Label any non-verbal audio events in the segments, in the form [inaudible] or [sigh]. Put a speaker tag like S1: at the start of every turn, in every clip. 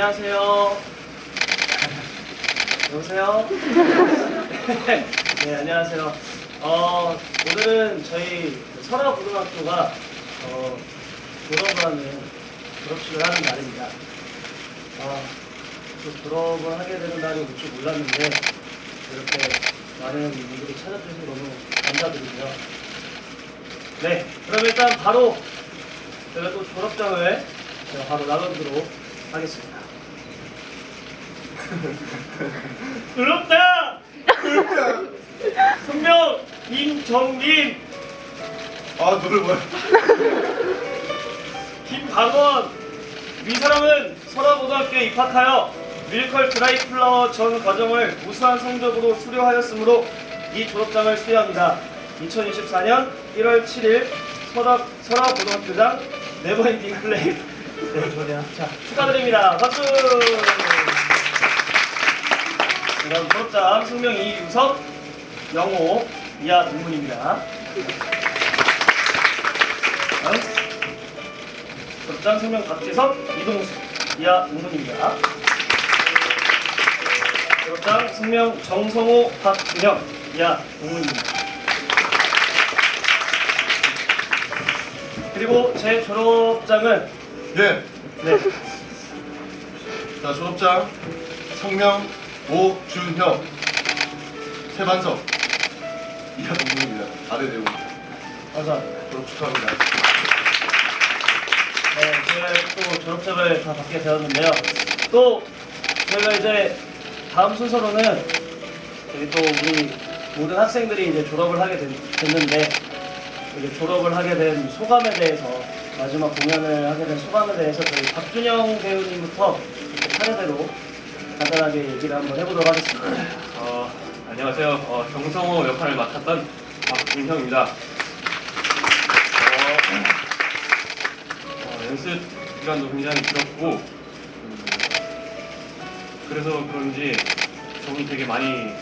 S1: 안녕하세요. [laughs] 여보세요? [laughs] 네, 안녕하세요. 어, 오늘은 저희 설화고등학교가 어, 졸업을 하는, 졸업식을 하는 날입니다. 아, 또 졸업을 하게 되는 날이 올 줄 몰랐는데, 이렇게 많은 분들이 찾아주셔서 너무 감사드리고요. 네, 그럼 일단 바로 제가 또 졸업장을 제가 바로 나눠보도록 하겠습니다. 부럽다! 성명 임정민,
S2: 아 노래 뭐야?
S1: 김방원 이 사람은 설화고등학교에 입학하여 뮤지컬 드라이 플라워 전 과정을 우수한 성적으로 수료하였으므로 이 졸업장을 수여합니다. 2024년 1월 7일 설화, 설화고등학교장 네버엔딩 클레이 네. 자, 축하드립니다. 박수! 그다음 졸업장 성명 이유석, 영호, 이하 동문입니다. 다음 졸업장 성명 박재석, 이동수, 이하 동문입니다. 졸업장 성명 정성호, 박준영, 이하 동문입니다. 그리고 제 졸업장은
S2: 예.
S1: 네,
S2: 자 졸업장 성명 오준혁 세반석 이하 동문입니다. 아래 내용
S1: 감사합니다.
S2: 졸업 축하합니다.
S1: 네, 제가 또 졸업장을 다 받게 되었는데요. 또 저희가 이제 다음 순서로는 저희 또 우리 모든 학생들이 이제 졸업을 하게 됐, 됐는데 이제 졸업을 하게 된 소감에 대해서 마지막 공연을 하게 된 소감에 대해서 저희 박준영 배우님부터 이렇게 차례대로 간단하게 얘기를 한번 해보도록 하겠습니다.
S3: 어, 안녕하세요. 어, 정성호 역할을 맡았던 박준형입니다. 어, 어, 연습 기간도 굉장히 길었고, 음, 그래서 그런지 정이 되게 많이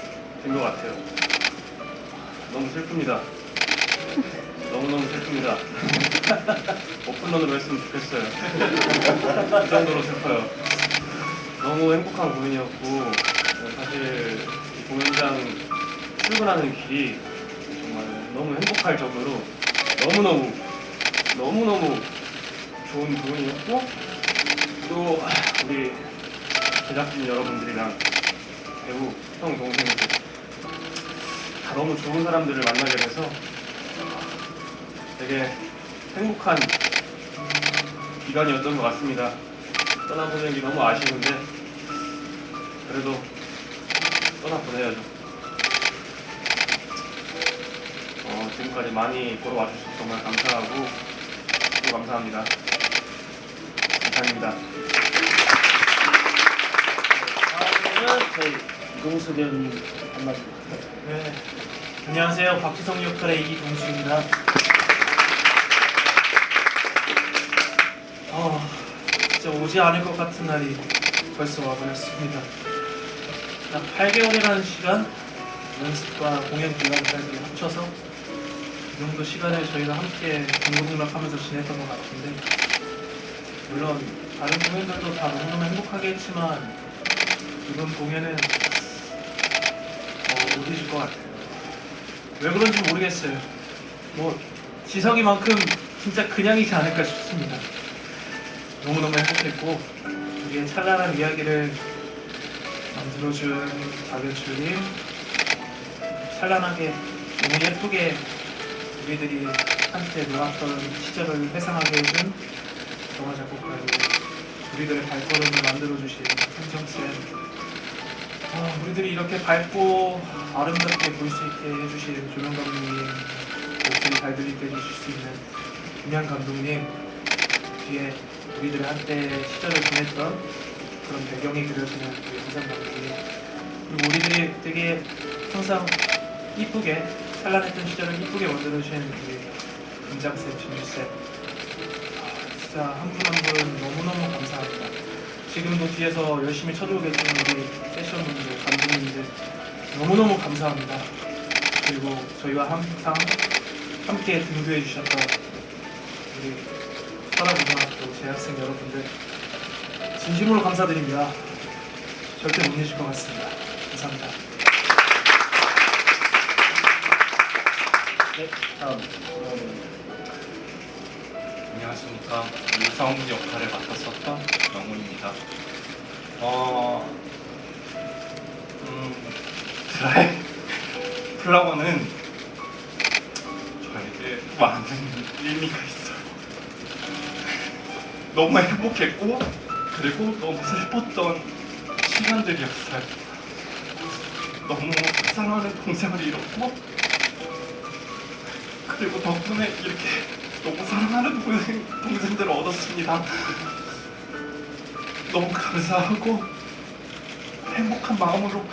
S3: 된 것 같아요. 너무 슬픕니다. 너무너무 슬픕니다. [laughs] 오픈런으로 했으면 좋겠어요. 그 정도로 슬퍼요. 너무 행복한 공연이었고 어, 사실 이 공연장 출근하는 길이 정말 너무 행복할 정도로 너무너무 너무너무 좋은 공연이었고 또 우리 제작진 여러분들이랑 배우, 형, 동생들 다 너무 좋은 사람들을 만나게 돼서 되게 행복한 기간이었던 것 같습니다. 떠나보내기 너무 아쉬운데 그래도 떠나 보내야죠. 어, 지금까지 많이 보러 와주셔서 정말 감사하고 또 감사합니다. 감사합니다.
S1: 다음은 저희 이동수 배우님 한마디.
S4: 네. 안녕하세요. 박지성 역할의 이동수입니다. 어, 진짜 오지 않을 것 같은 날이 벌써 와버렸습니다. 약 8개월이라는 시간, 연습과 공연 기간까지 합쳐서 이 정도 시간을 저희가 함께 동고동락하면서 지냈던 것 같은데 물론 다른 공연들도 다 너무너무 행복하게 했지만 이번 공연은 어, 못 잊을 것 같아요. 왜 그런지 모르겠어요. 뭐 지성이만큼 진짜 그냥이지 않을까 싶습니다. 너무너무 행복했고 우리의 찬란한 이야기를 만들어준 박연출님 찬란하게 너무 예쁘게 우리들이 한때 놀았던 시절을 회상하게 해준 영화 작곡가님 우리들의 발걸음을 만들어주신 한정쌤. 아, 우리들이 이렇게 밝고 아름답게 볼 수 있게 해주신 조명 감독님, 목소리 잘 들리게 해주실 수 있는 김양 감독님, 뒤에 우리들의 한때 시절을 보냈던 그런 배경이 그려지는 우리 한상 감독님, 그리고 우리들이 되게 항상 이쁘게 찬란했던 시절을 이쁘게 만들어주신 우리 김장쌤, 진주쌤, 아, 진짜 한 분 한 분 너무너무 감사합니다. 지금도 뒤에서 열심히 쳐주고 계시는 우리 세션분들, 감독님들 너무너무 감사합니다. 그리고 저희와 항상 함께 등교해 주셨던 우리 설화고등학교 재학생 여러분들 진심으로 감사드립니다. 절대 못 잊을 것 같습니다. 감사합니다.
S1: 네, 다음. 어,
S5: 안녕하십니까 유성 역할을 맡았었던 영훈입니다. 어, 음, 드라이 [laughs] 플라워는 저에게 많은 의미가 있어요. 너무 행복했고 그리고 너무 슬펐던 시간들이었어요. 너무 사랑하는 동생을 잃었고 그리고 덕분에 이렇게 너무 사랑하는 동생, 동생들을 얻었습니다. 너무 감사하고 행복한 마음으로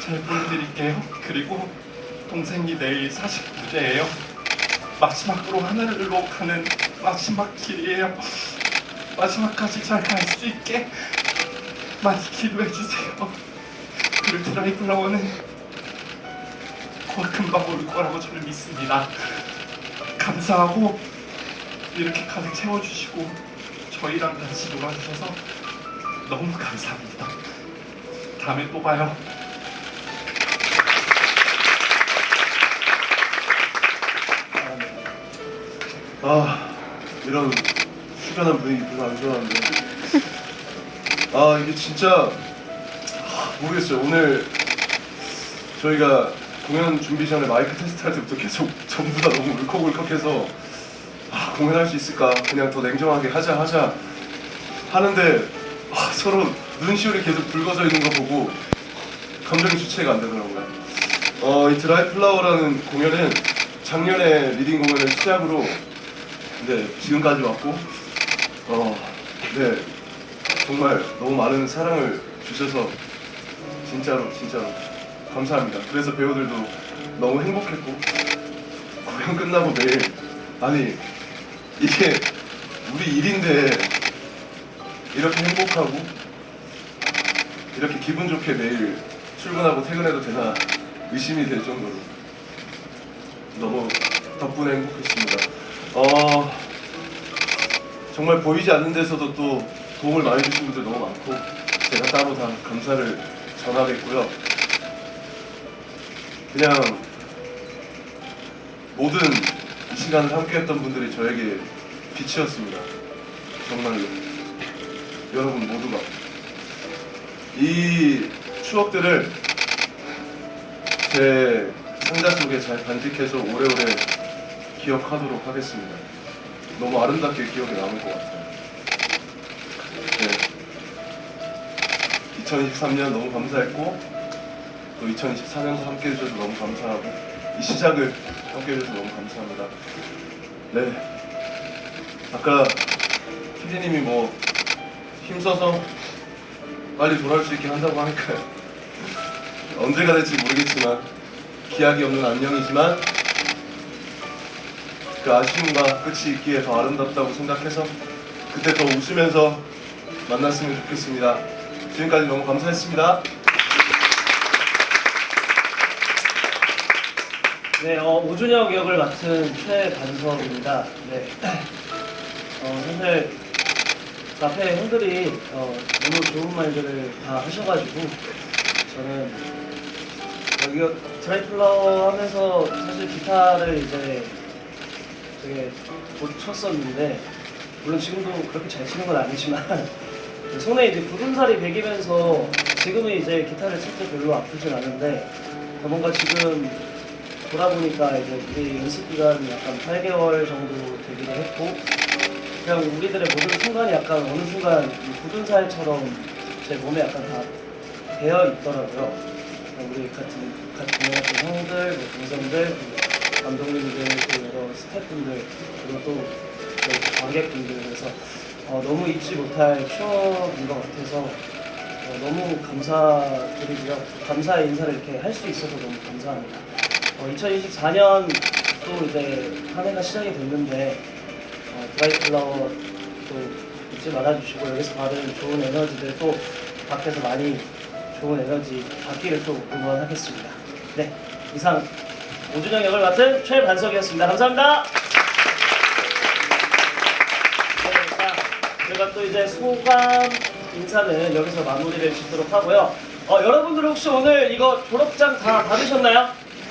S5: 잘 보내드릴게요. 그리고 동생이 내일 49제예요. 마지막으로 하늘로 가는 마지막 길이에요. 마지막까지 잘 갈 수 있게 많이 기도해 주세요. 그리고 드라이플라워는 곧 금방 올 거라고 저는 믿습니다. 감사하고 이렇게 가득 채워주시고 저희랑 같이 놀아주셔서 너무 감사합니다. 다음에 또 봐요.
S2: 아 이런 후련한 분위기 별로 안 좋아하는데. 아 이게 진짜 아, 모르겠어요. 오늘 저희가 공연 준비 전에 마이크 테스트 할 때부터 계속 [laughs] 전부 다 너무 울컥울컥해서 아 공연할 수 있을까? 그냥 더 냉정하게 하자 하자 하는데 아, 서로 눈시울이 계속 붉어져 있는 거 보고 감정이 주체가 안 되더라고요. 어, 이 드라이 플라워라는 공연은 작년에 리딩 공연을 시작으로 네, 지금까지 왔고, 어, 네, 정말 너무 많은 사랑을 주셔서 진짜로 진짜로 감사합니다. 그래서 배우들도 너무 행복했고 공연 끝나고 매일 아니 이게 우리 일인데 이렇게 행복하고 이렇게 기분 좋게 매일 출근하고 퇴근해도 되나 의심이 될 정도로 너무 덕분에 행복했습니다. 어 정말 보이지 않는 데서도 또 도움을 많이 주신 분들 너무 많고 제가 따로 다 감사를 전하겠고요. 그냥 모든 이 시간을 함께했던 분들이 저에게 빛이었습니다. 정말로 여러분 모두가 이 추억들을 제 상자 속에 잘 간직해서 오래오래 기억하도록 하겠습니다. 너무 아름답게 기억에 남을 것 같아요. 네. 2023년 너무 감사했고 또 2024년도 함께 해주셔서 너무 감사하고 이 시작을 함께 해주셔서 너무 감사합니다. 네. 아까 피디님이 뭐 힘써서 빨리 돌아올 수 있게 한다고 하니까요. 언제가 될지 모르겠지만 기약이 없는 안녕이지만 그 아쉬움과 끝이 있기에 더 아름답다고 생각해서 그때 더 웃으면서 만났으면 좋겠습니다. 지금까지 너무 감사했습니다.
S1: 네, 어, 오준혁 역을 맡은 최반석입니다. 네. 어, 사실 앞에 형들이 어, 너무 좋은 말들을 다 하셔가지고 저는 여기 드라이플라워 하면서 사실 기타를 이제 되게 못 쳤었는데 물론 지금도 그렇게 잘 치는 건 아니지만 [laughs] 손에 이제 굳은 살이 배기면서 지금은 이제 기타를 칠 때 별로 아프진 않은데 뭔가 지금 돌아보니까 이제 우리 연습 기간 약간 8개월 정도 되기도 했고 그냥 우리들의 모든 순간이 약간 어느 순간 이 굳은 살처럼 제 몸에 약간 다 배어 있더라고요. 우리 같은 같은 형들, 뭐 동생들, 감독님들, 또 여러 스태프분들 그리고 또 관객분들 그래서 어, 너무 잊지 못할 추억인 것 같아서 어, 너무 감사드리고요. 감사의 인사를 이렇게 할 수 있어서 너무 감사합니다. 어, 2024년 또 이제 한 해가 시작이 됐는데 어, 드라이플라워 또 잊지 말아주시고 여기서 받은 좋은 에너지들 또 밖에서 많이 좋은 에너지 받기를 또 응원하겠습니다. 네, 이상 오준영 역을 맡은 최반석이었습니다. 감사합니다. 네, 자, 저희가 또 이제 소감 인사는 여기서 마무리를 짓도록 하고요. 어, 여러분들 혹시 오늘 이거 졸업장 다 받으셨나요?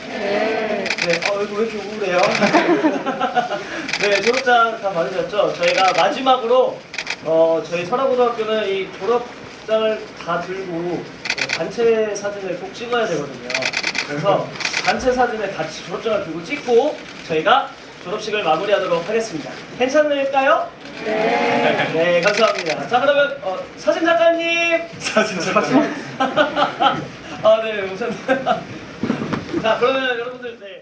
S1: 네. 네, 어, 왜 이렇게 우울해요? [laughs] 네, 졸업장 다 받으셨죠? 저희가 마지막으로, 어, 저희 설화고등학교는 이 졸업장을 다 들고 어, 단체 사진을 꼭 찍어야 되거든요. 그래서 단체 사진을 같이 졸업장을 들고 찍고 저희가 졸업식을 마무리하도록 하겠습니다. 괜찮을까요? 네. 네, 감사합니다. 자, 그러면 어, 사진 작가님.
S2: 사진 작가님. [laughs]
S1: 아, 네, 우선. [laughs] 자, 그러면 여러분들, 네.